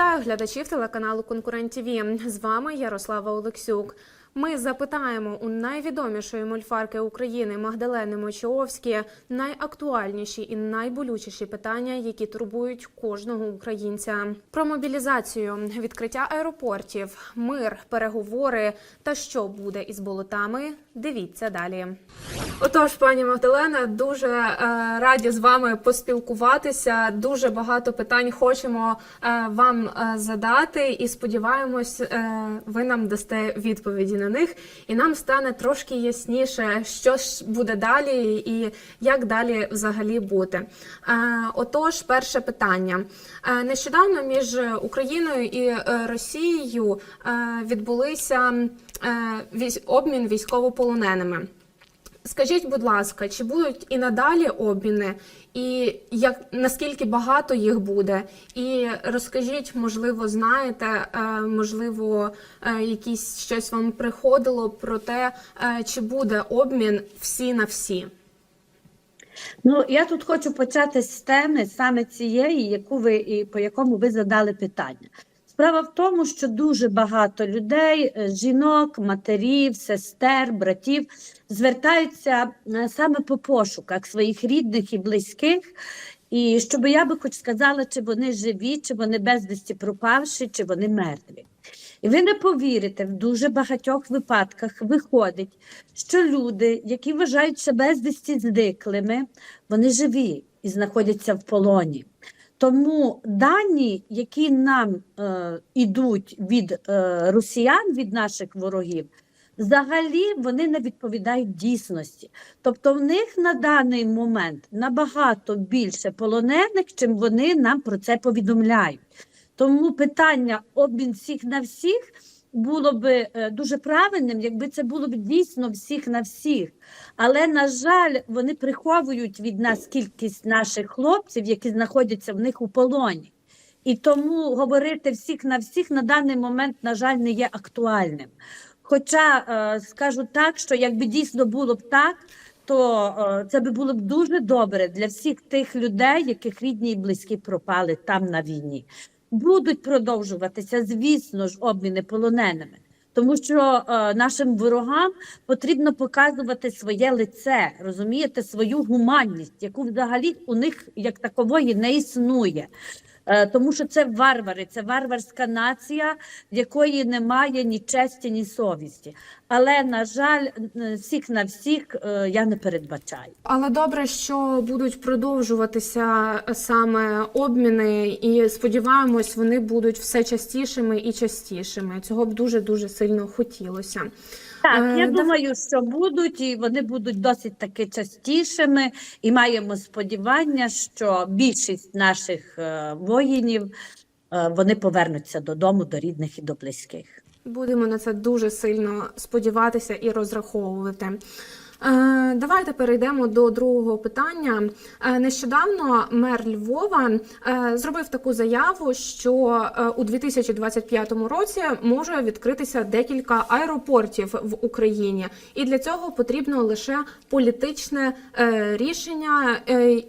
Вітаю глядачів телеканалу Конкурент ТВ. З вами Ярослава Олексюк. Ми запитаємо у найвідомішої мольфарки України Магдалени Мочіовські найактуальніші і найболючіші питання, які турбують кожного українця. Про мобілізацію, відкриття аеропортів, мир, переговори та що буде із болотами. Дивіться далі. Отож, пані Магдалена, дуже е, раді з вами поспілкуватися. Дуже багато питань хочемо е, вам е, задати, і сподіваємось, е, ви нам дасте відповіді на них, і нам стане трошки ясніше, що ж буде далі і як далі взагалі бути. Е, отож, перше питання. Е, нещодавно між Україною і е, Росією відбулися обмін військовополоненими. Скажіть, будь ласка, чи будуть і надалі обміни, і як наскільки багато їх буде? І розкажіть, можливо, знаєте, е, можливо, е, якісь щось вам приходило про те, е, чи буде обмін всі на всі? Ну, я тут хочу почати з теми саме цієї, яку ви і по якому ви задали питання. Справа в тому, що дуже багато людей, е, жінок, матерів, сестер, братів звертаються е, саме по пошуках своїх рідних і близьких. І щоб я би хоч сказала, чи вони живі, чи вони безвісті пропавші, чи вони мертві. І ви не повірите, в дуже багатьох випадках виходить, що люди, які вважають себе безвісті зниклими, вони живі і знаходяться в полоні. Тому дані, які нам е, ідуть від е, росіян, від наших ворогів, взагалі вони не відповідають дійсності. Тобто в них на даний момент набагато більше полонених, чим вони нам про це повідомляють. Тому питання обмін всіх на всіх було би е, дуже правильним, якби це було б дійсно всіх на всіх. Але, на жаль, вони приховують від нас кількість наших хлопців, які знаходяться в них у полоні. І тому говорити всіх на всіх на даний момент, на жаль, не є актуальним. Хоча е, скажу так, що якби дійсно було б так, то е, це би було б дуже добре для всіх тих людей, яких рідні і близькі пропали там на війні. Будуть продовжуватися, звісно ж, обміни полоненими. Тому що е, нашим ворогам потрібно показувати своє лице, розумієте, свою гуманність, яку взагалі у них як такової не існує. Е, тому що це варвари, це варварська нація, в якої немає ні честі, ні совісті. Але, на жаль, всіх на всіх е, я не передбачаю. Але добре, що будуть продовжуватися саме обміни, і сподіваємось, вони будуть все частішими і частішими. Цього б дуже дуже сильно хотілося. Так, Е, я думаю, що будуть, і вони будуть досить таки частішими, і маємо сподівання, що більшість наших е, воїнів вони повернуться додому, до рідних і до близьких. Будемо на це дуже сильно сподіватися і розраховувати. Е, Давайте перейдемо до другого питання. Е, Нещодавно мер Львова е, зробив таку заяву, що у 2025 році може відкритися декілька аеропортів в Україні, і для цього потрібно лише політичне рішення.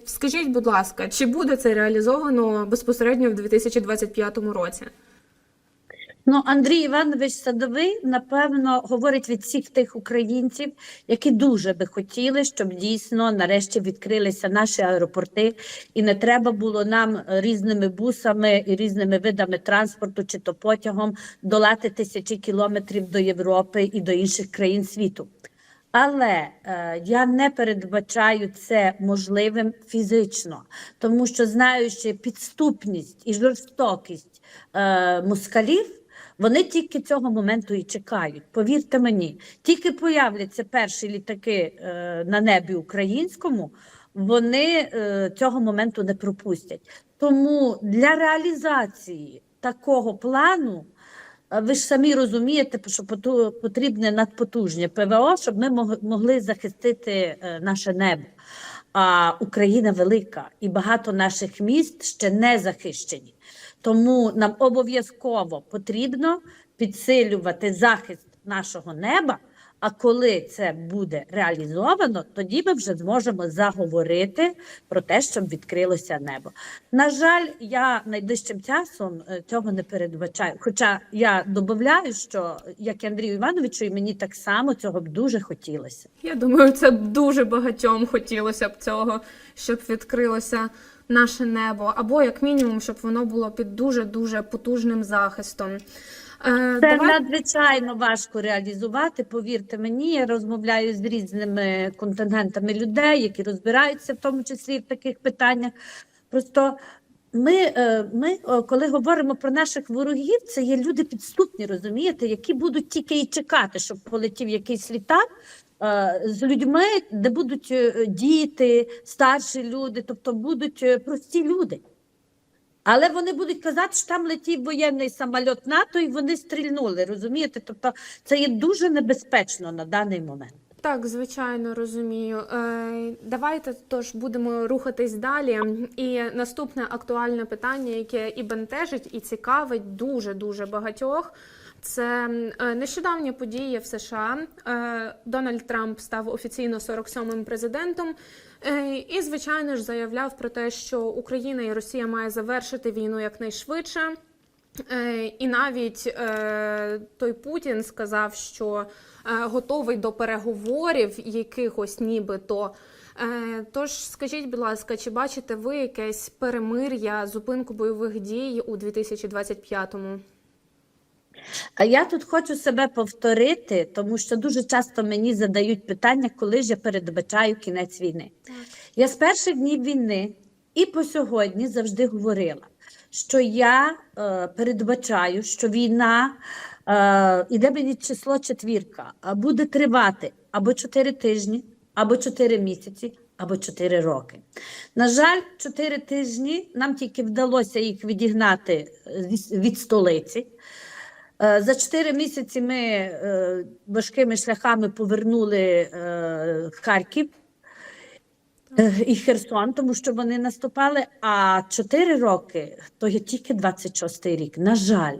Скажіть, будь ласка, чи буде це реалізовано безпосередньо в 2025 році? Ну, Андрій Іванович Садовий, напевно, говорить від всіх тих українців, які дуже би хотіли, щоб дійсно нарешті відкрилися наші аеропорти, і не треба було нам різними бусами і різними видами транспорту чи то потягом долати тисячі кілометрів до Європи і до інших країн світу. Але е, я не передбачаю це можливим фізично, тому що знаючи підступність і жорстокість е, москалів, вони тільки цього моменту і чекають. Повірте мені, тільки появляться перші літаки е, на небі українському, вони е, цього моменту не пропустять. Тому для реалізації такого плану. Ви ж самі розумієте, що потрібне надпотужне ПВО, щоб ми могли захистити е, наше небо. А Україна велика і багато наших міст ще не захищені. Тому нам обов'язково потрібно підсилювати захист нашого неба, А коли це буде реалізовано, тоді ми вже зможемо заговорити про те, щоб відкрилося небо. На жаль, я найближчим часом е, цього не передбачаю. Хоча я додаю, що як і Андрію Івановичу, і мені так само цього б дуже хотілося. Я думаю, це б дуже багатьом хотілося б цього, щоб відкрилося наше небо, або як мінімум, щоб воно було під дуже дуже потужним захистом. Е, Це давай- надзвичайно важко реалізувати. Повірте мені, я розмовляю з різними контингентами людей, які розбираються в тому числі в таких питаннях. Просто ми, е, ми, е, коли говоримо про наших ворогів, це є люди підступні, розумієте, які будуть тільки і чекати, щоб полетів якийсь літак. Е, З людьми, де будуть е, діти, старші люди, тобто будуть е, прості люди. Але вони будуть казати, що там летів воєнний самоліт НАТО, і вони стрільнули. Розумієте? Тобто це є дуже небезпечно на даний момент. Так, звичайно, розумію. Давайте тож будемо рухатись далі. І наступне актуальне питання, яке і бентежить, і цікавить дуже дуже багатьох. Це е, нещодавні події в США. Е, Дональд Трамп став офіційно 47-м президентом. Е, І, звичайно ж, заявляв про те, що Україна і Росія має завершити війну якнайшвидше. І навіть той Путін сказав, що готовий до переговорів якихось нібито. Тож скажіть, будь ласка, чи бачите ви якесь перемир'я, зупинку бойових дій у 2025-му? А я тут хочу себе повторити, тому що дуже часто мені задають питання, коли ж я передбачаю кінець війни. Я з перших днів війни і по сьогодні завжди говорила, що я е, передбачаю, що війна е, іде мені число четвірка, буде тривати або 4 тижні, або 4 місяці, або 4 роки. На жаль, 4 тижні нам тільки вдалося їх відігнати е, від столиці. Е, За 4 місяці ми е, важкими шляхами повернули е, Харків і Херсон, тому що вони наступали. А 4 роки то є тільки 26-й рік. На жаль,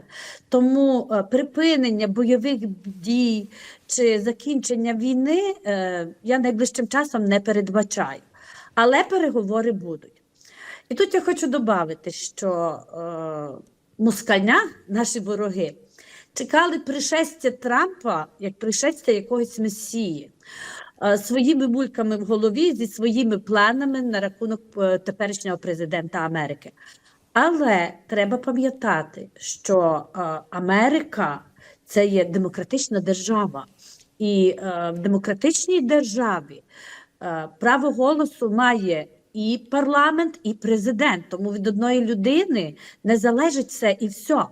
тому припинення бойових дій чи закінчення війни я найближчим часом не передбачаю. Але переговори будуть. І тут я хочу додати, що москальня, наші вороги, чекали пришестя Трампа як пришестя якогось месії е, своїми бульками в голові зі своїми планами на рахунок е, теперішнього президента Америки. Але треба пам'ятати, що е, Америка це є демократична держава, і в демократичній державі право голосу має і парламент, і президент. Тому від одної людини не залежить все і все.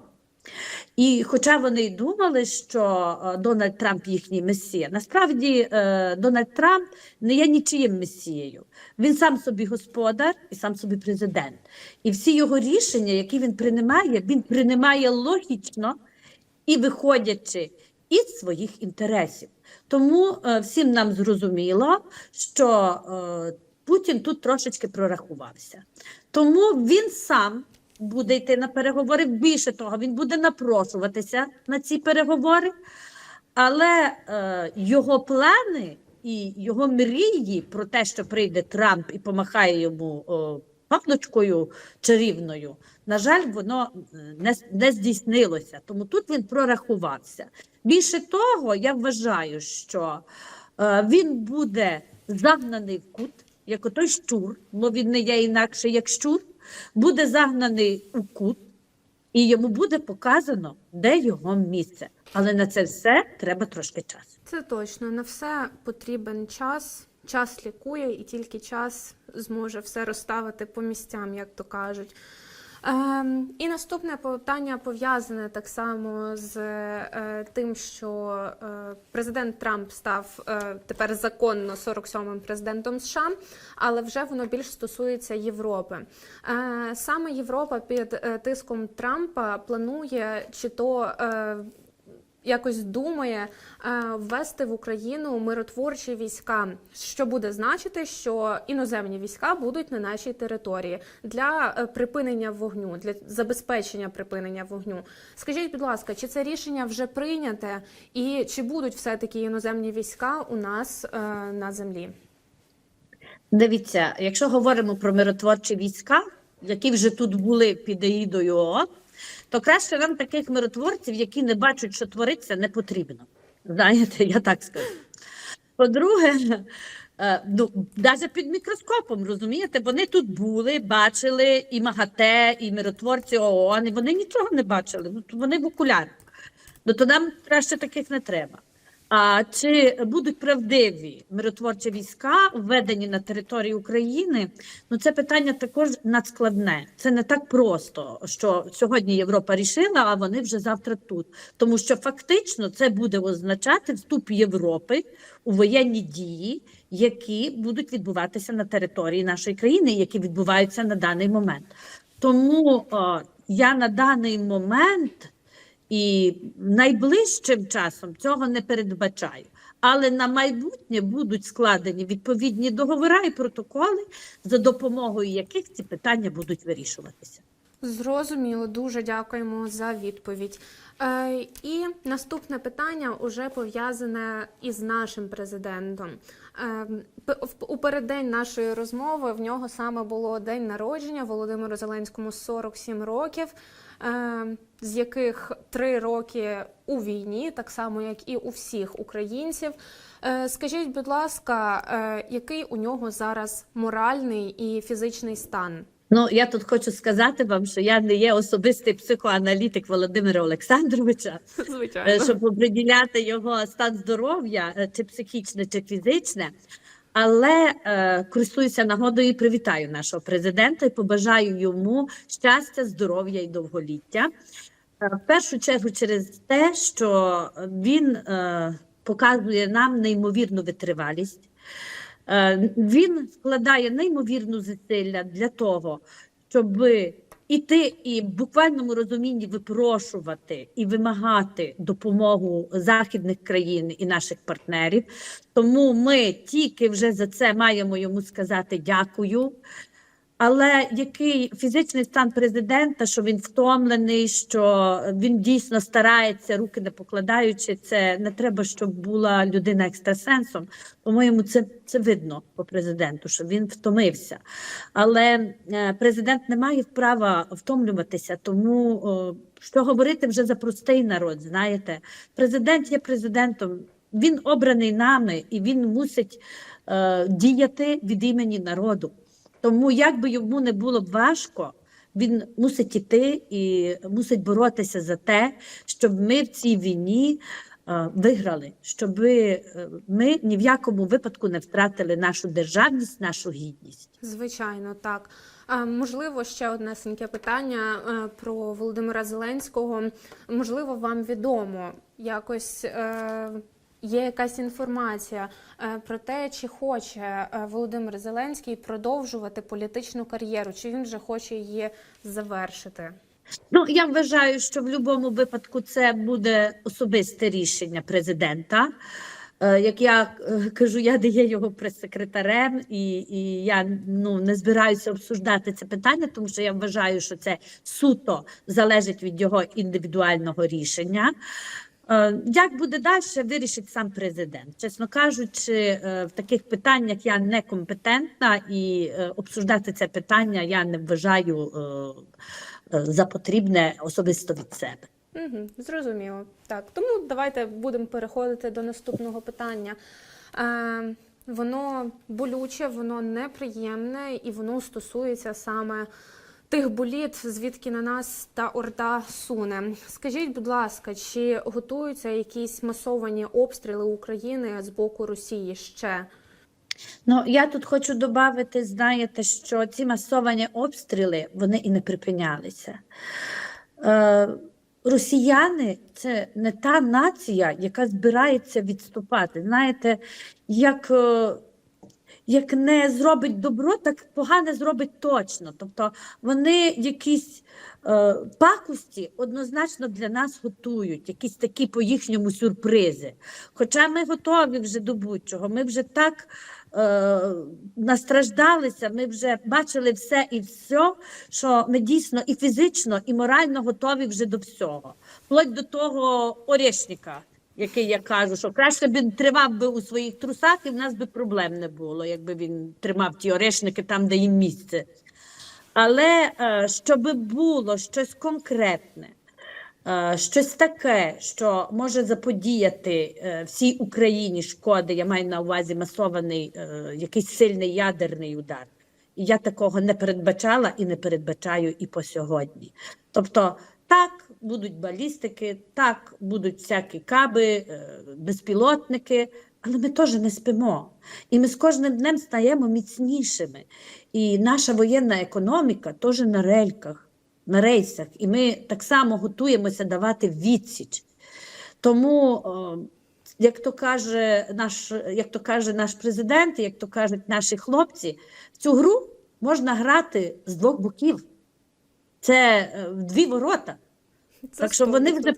І хоча вони й думали, що е, Дональд Трамп їхній месія, насправді е, Дональд Трамп не є нічиїм месією. Він сам собі господар і сам собі президент. І всі його рішення, які він приймає, він приймає логічно і виходячи із своїх інтересів. Тому е, всім нам зрозуміло, що Путін тут трошечки прорахувався. Тому він сам буде йти на переговори. Більше того, він буде напрошуватися на ці переговори, але е, його плани і його мрії про те, що прийде Трамп і помахає йому о, паличкою чарівною, на жаль, воно е, не, не здійснилося. Тому тут він прорахувався. Більше того, я вважаю, що е, він буде загнаний в кут, як отой щур, бо він не є інакше як щур, буде загнаний у кут, і йому буде показано, де його місце. Але на це все треба трошки часу. Це точно на все потрібен час. Час лікує, і тільки час зможе все розставити по місцям, як то кажуть. Ем, і наступне питання пов'язане так само з е, тим, що е, президент Трамп став е, тепер законно 47-м президентом США, але вже воно більш стосується Європи. Саме Європа під тиском Трампа планує чи то. Якось думає е, ввести в Україну миротворчі війська, що буде значити, що іноземні війська будуть на нашій території для е, припинення вогню, для забезпечення припинення вогню. Скажіть, будь ласка, чи це рішення вже прийняте, і чи будуть все таки іноземні війська у нас е, на землі? Дивіться, якщо говоримо про миротворчі війська, які вже тут були під егідою ООН, то краще нам таких миротворців, які не бачать, що твориться, не потрібно. Знаєте, я так скажу. По-друге, е, ну, навіть під мікроскопом, розумієте, вони тут були, бачили і МАГАТЕ, і миротворці ООН, і вони нічого не бачили. Ну, вони в окулярах. Ну, то нам краще таких не треба. А чи будуть правдиві миротворчі війська введені на території України? Ну це питання також надскладне. Це не так просто, що сьогодні Європа рішила, а вони вже завтра тут. Тому що фактично це буде означати вступ Європи у воєнні дії, які будуть відбуватися на території нашої країни, які відбуваються на даний момент. Тому о, я на даний момент. І найближчим часом цього не передбачаю. Але на майбутнє будуть складені відповідні договори і протоколи, за допомогою яких ці питання будуть вирішуватися. Зрозуміло, дуже дякуємо за відповідь. Е, і наступне питання уже пов'язане із нашим президентом. Е, у переддень нашої розмови в нього саме було день народження Володимиру Зеленському 47 років, е, з яких 3 роки у війні, так само як і у всіх українців. Е, скажіть, будь ласка, е, який у нього зараз моральний і фізичний стан? Ну, я тут хочу сказати вам, що я не є особистий психоаналітик Володимира Олександровича, е, Звичайно. щоб оприділяти його стан здоров'я, е, чи психічне, чи фізичне. Але е, користуюся нагодою і привітаю нашого президента і побажаю йому щастя, здоров'я і довголіття. Е, В першу чергу через те, що він е, показує нам неймовірну витривалість. Е, Він складає неймовірну зусилля для того, щоб іти і в буквальному розумінні випрошувати і вимагати допомогу західних країн і наших партнерів. Тому ми тільки вже за це маємо йому сказати дякую. Але який фізичний стан президента, що він втомлений, що він дійсно старається, руки не покладаючи, це не треба, щоб була людина екстрасенсом. По-моєму, це, це видно по президенту, що він втомився. Але е, президент не має права втомлюватися, тому що говорити вже за простий народ, знаєте, президент є президентом. Він обраний нами і він мусить е, діяти від імені народу. Тому, як би йому не було б важко, він мусить іти і мусить боротися за те, щоб ми в цій війні е, виграли, щоб ми ні в якому випадку не втратили нашу державність, нашу гідність. Звичайно, так. Можливо, ще однесеньке питання е, про Володимира Зеленського. Можливо, вам відомо якось. Е, Є якась інформація е, про те, чи хоче е, Володимир Зеленський продовжувати політичну кар'єру, чи він вже хоче її завершити? Ну, я вважаю, що в будь-якому випадку це буде особисте рішення президента. Е, Як я кажу, я не його прес-секретарем, і, і я ну, не збираюся обсуждати це питання, тому що я вважаю, що це суто залежить від його індивідуального рішення. Е, Як буде далі, вирішить сам президент. Чесно кажучи, е, в таких питаннях я некомпетентна і е, обсуждати це питання я не вважаю за потрібне особисто від себе. Угу, зрозуміло. Так, тому давайте будемо переходити до наступного питання. Воно болюче, воно неприємне і воно стосується саме тих боліт, звідки на нас та орда суне. Скажіть, будь ласка, чи готуються якісь масовані обстріли України з боку Росії ще? Ну, я тут хочу додати, знаєте, що ці масовані обстріли вони і не припинялися. Е, росіяни це не та нація, яка збирається відступати. Знаєте, як, е, як не зробить добро, так погане зробить точно. Тобто вони якісь е, пакості однозначно для нас готують, якісь такі по їхньому сюрпризи. Хоча ми готові вже до будь-чого, ми вже так е, настраждалися, ми вже бачили все і все, що ми дійсно і фізично, і морально готові вже до всього. Вплоть до того орешника, який я кажу, що краще б він тримав би у своїх трусах, і в нас би проблем не було, якби він тримав ті орешники там, де їм місце. Але е, щоб було щось конкретне, е, щось таке, що може заподіяти е, всій Україні шкоди, я маю на увазі масований якийсь сильний ядерний удар. Я такого не передбачала і не передбачаю і по сьогодні. Тобто, так, будуть балістики, так, будуть всякі каби, е, безпілотники, але ми теж не спимо. І ми з кожним днем стаємо міцнішими. І наша воєнна економіка теж на рельках, на рейсах. І ми так само готуємося давати відсіч. Тому, як то каже наш, як то каже наш президент, як то кажуть наші хлопці, в цю гру можна грати з двох боків. Це е, дві ворота. Це Так що вони вже,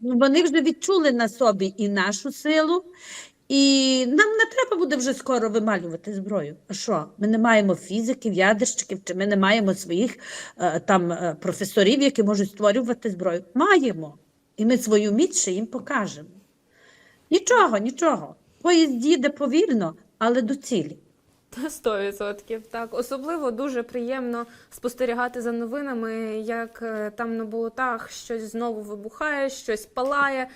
вони вже відчули на собі і нашу силу, і нам не треба буде вже скоро вималювати зброю. А що? Ми не маємо фізиків, ядерщиків, чи ми не маємо своїх е, там е, професорів, які можуть створювати зброю. Маємо. І ми свою міць ще їм покажемо. Нічого, нічого. Поїзд їде повільно, але до цілі. Та 100%. Так, особливо дуже приємно спостерігати за новинами, як е, там на болотах щось знову вибухає, щось палає.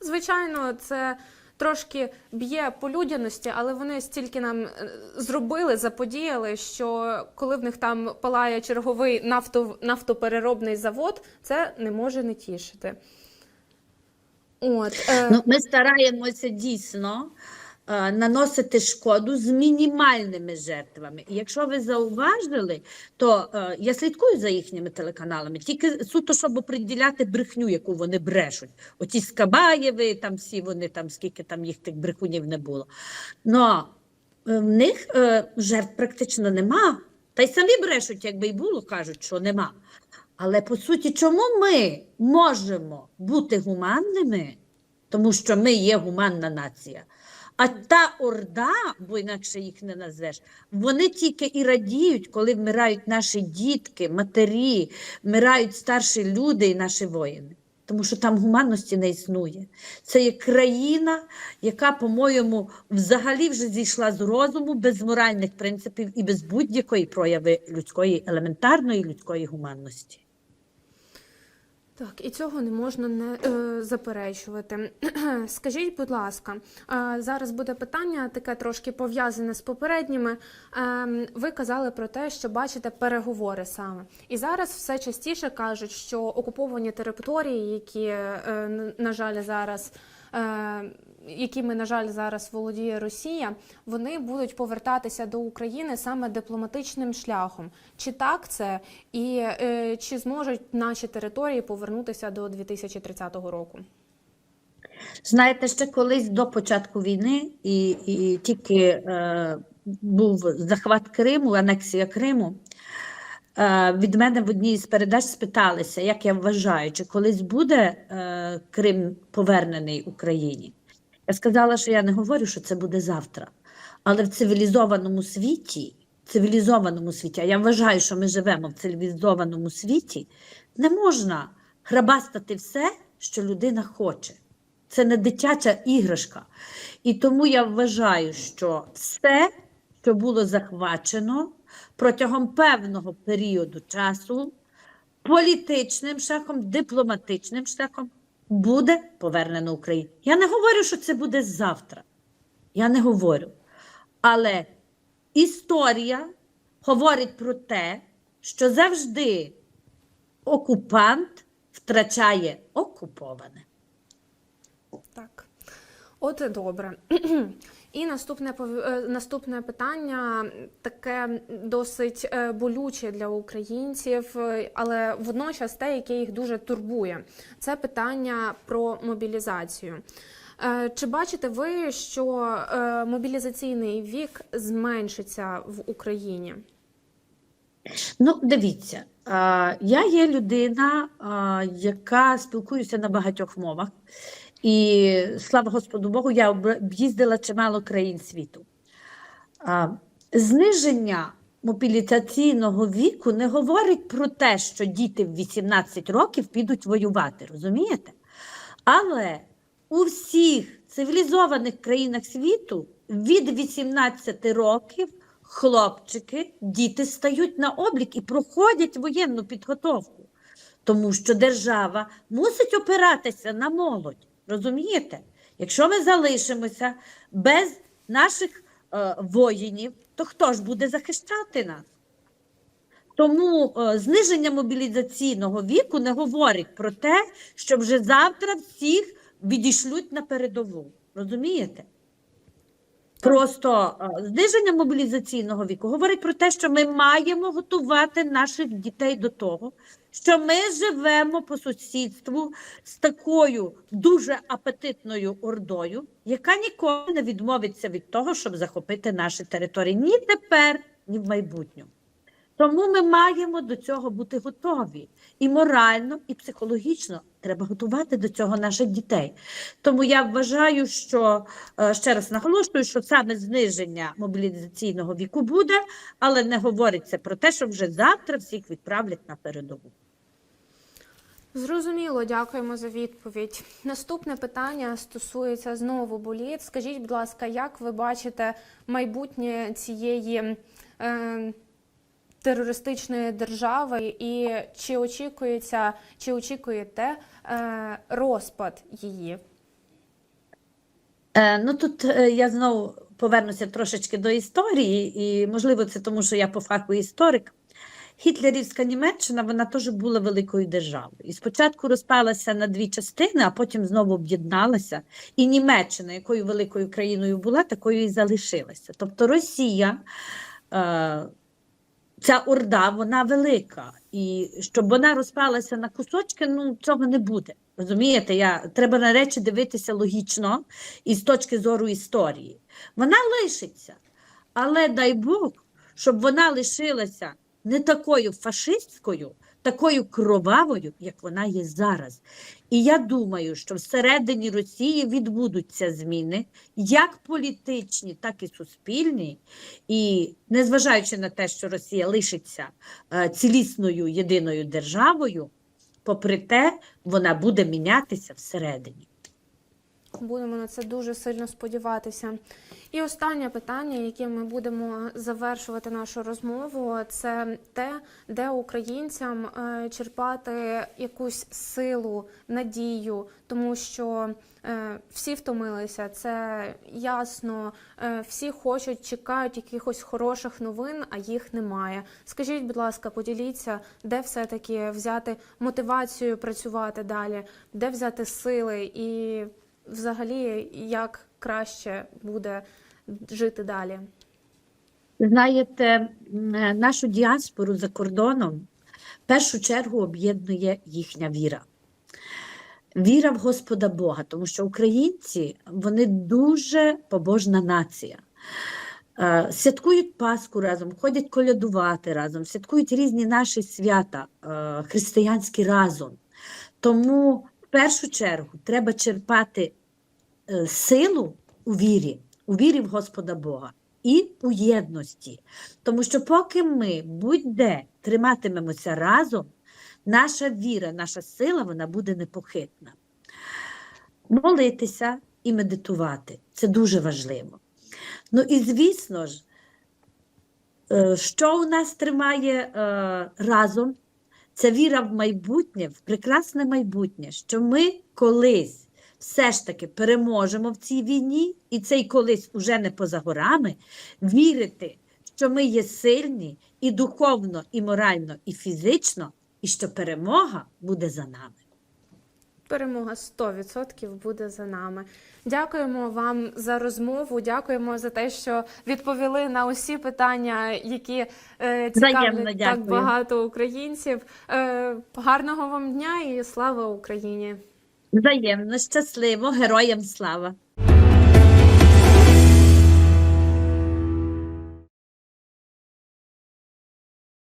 Звичайно, це трошки б'є по людяності, але вони стільки нам е, зробили, заподіяли, що коли в них там палає черговий нафто, нафтопереробний завод, це не може не тішити. От, е, Ну, ми стараємося дійсно наносити шкоду з мінімальними жертвами. І якщо ви зауважили, то е, я слідкую за їхніми телеканалами, тільки суто, щоб приділяти брехню, яку вони брешуть. Оті Скабаєви, там всі вони там, скільки там їх тих брехунів не було. Но е, в них е, жертв практично нема. Та й самі брешуть, якби й було, кажуть, що нема. Але по суті, чому ми можемо бути гуманними? Тому що ми є гуманна нація. А та орда, бо інакше їх не назвеш, вони тільки і радіють, коли вмирають наші дітки, матері, вмирають старші люди і наші воїни. Тому що там гуманності не існує. Це є країна, яка, по-моєму, взагалі вже зійшла з розуму без моральних принципів і без будь-якої прояви людської елементарної людської гуманності. Так, і цього не можна не е, заперечувати. Скажіть, будь ласка, е, зараз буде питання таке трошки пов'язане з попередніми. Е, ви казали про те, що бачите переговори саме. І зараз все частіше кажуть, що окуповані території, які, е, на жаль, зараз. Е, якими, на жаль, зараз володіє Росія, вони будуть повертатися до України саме дипломатичним шляхом. Чи так це, і е, чи зможуть наші території повернутися до 2030 року? Знаєте, ще колись до початку війни, і, і тільки е, був захват Криму, анексія Криму. Е, від мене в одній з передач спиталися, як я вважаю, чи колись буде е, Крим повернений Україні. Я сказала, що я не говорю, що це буде завтра. Але в цивілізованому світі, цивілізованому світі, а я вважаю, що ми живемо в цивілізованому світі, не можна храбастати все, що людина хоче. Це не дитяча іграшка. І тому я вважаю, що все, що було захвачено протягом певного періоду часу, політичним шляхом, дипломатичним шляхом, буде повернено Україні. Я не говорю, що це буде завтра. Я не говорю. Але історія говорить про те, що завжди окупант втрачає окуповане. От добре. І наступне е, наступне питання таке досить е, болюче для українців, е, але водночас те, яке їх дуже турбує. Це питання про мобілізацію. Чи бачите ви, що мобілізаційний вік зменшиться в Україні? Ну, дивіться, я є людина, яка спілкується на багатьох мовах, і слава Господу Богу, я об'їздила чимало країн світу. А, Зниження мобілізаційного віку не говорить про те, що діти в 18 років підуть воювати, розумієте? Але у всіх цивілізованих країнах світу від 18 років хлопчики, діти стають на облік і проходять воєнну підготовку, тому що держава мусить опиратися на молодь. Розумієте? Якщо ми залишимося без наших е, воїнів, то хто ж буде захищати нас? Тому е, зниження мобілізаційного віку не говорить про те, що вже завтра всіх відійшлють на передову. Розумієте? Просто е, зниження мобілізаційного віку говорить про те, що ми маємо готувати наших дітей до того, що ми живемо по сусідству з такою дуже апетитною ордою, яка ніколи не відмовиться від того, щоб захопити наші території ні тепер, ні в майбутньому. Тому ми маємо до цього бути готові. І морально, і психологічно треба готувати до цього наших дітей. Тому я вважаю, що е, ще раз наголошую, що саме зниження мобілізаційного віку буде, але не говориться про те, що вже завтра всіх відправлять на передову. Зрозуміло, дякуємо за відповідь. Наступне питання стосується знову боліт. Скажіть, будь ласка, як ви бачите майбутнє цієї е, терористичної держави, і чи очікується, чи очікуєте е, розпад її? Е, ну тут е, я знову повернуся трошечки до історії, і можливо це тому, що я по фаху історик. Гітлерівська Німеччина вона теж була великою державою. І спочатку розпалася на дві частини, а потім знову об'єдналася. І Німеччина, якою великою країною була, такою і залишилася. Тобто Росія, ця орда, вона велика. І щоб вона розпалася на кусочки, ну цього не буде. Розумієте, я, треба на речі дивитися логічно і з точки зору історії. Вона лишиться, але дай Бог, щоб вона лишилася не такою фашистською, такою кровавою, як вона є зараз. І я думаю, що всередині Росії відбудуться зміни, як політичні, так і суспільні. І незважаючи на те, що Росія лишиться е, цілісною єдиною державою, попри те, вона буде мінятися всередині. Будемо на це дуже сильно сподіватися. І останнє питання, яким ми будемо завершувати нашу розмову, це те, де українцям е, черпати якусь силу, надію, тому що е, всі втомилися, це ясно. Е, всі хочуть, чекають якихось хороших новин, а їх немає. Скажіть, будь ласка, поділіться, де все-таки взяти мотивацію працювати далі, де взяти сили і взагалі як краще буде жити далі? Знаєте, е, нашу діаспору за кордоном в першу чергу об'єднує їхня віра. Віра в Господа Бога, тому що українці вони дуже побожна нація. Е, Святкують Пасху разом, ходять колядувати разом, святкують різні наші свята е, християнські разом. Тому в першу чергу треба черпати силу у вірі, у вірі в Господа Бога і у єдності. Тому що поки ми будь-де триматимемося разом, наша віра, наша сила вона буде непохитна. Молитися і медитувати це дуже важливо. Ну і звісно ж, е, що у нас тримає е, разом, це віра в майбутнє, в прекрасне майбутнє, що ми колись все ж таки переможемо в цій війні, і цей колись уже не поза горами, вірити, що ми є сильні і духовно, і морально, і фізично, і що перемога буде за нами. Перемога 100% буде за нами. Дякуємо вам за розмову. Дякуємо за те, що відповіли на усі питання, які е, цікавлять так багато українців. Е, гарного вам дня і слава Україні! Взаємно, щасливо, героям слава!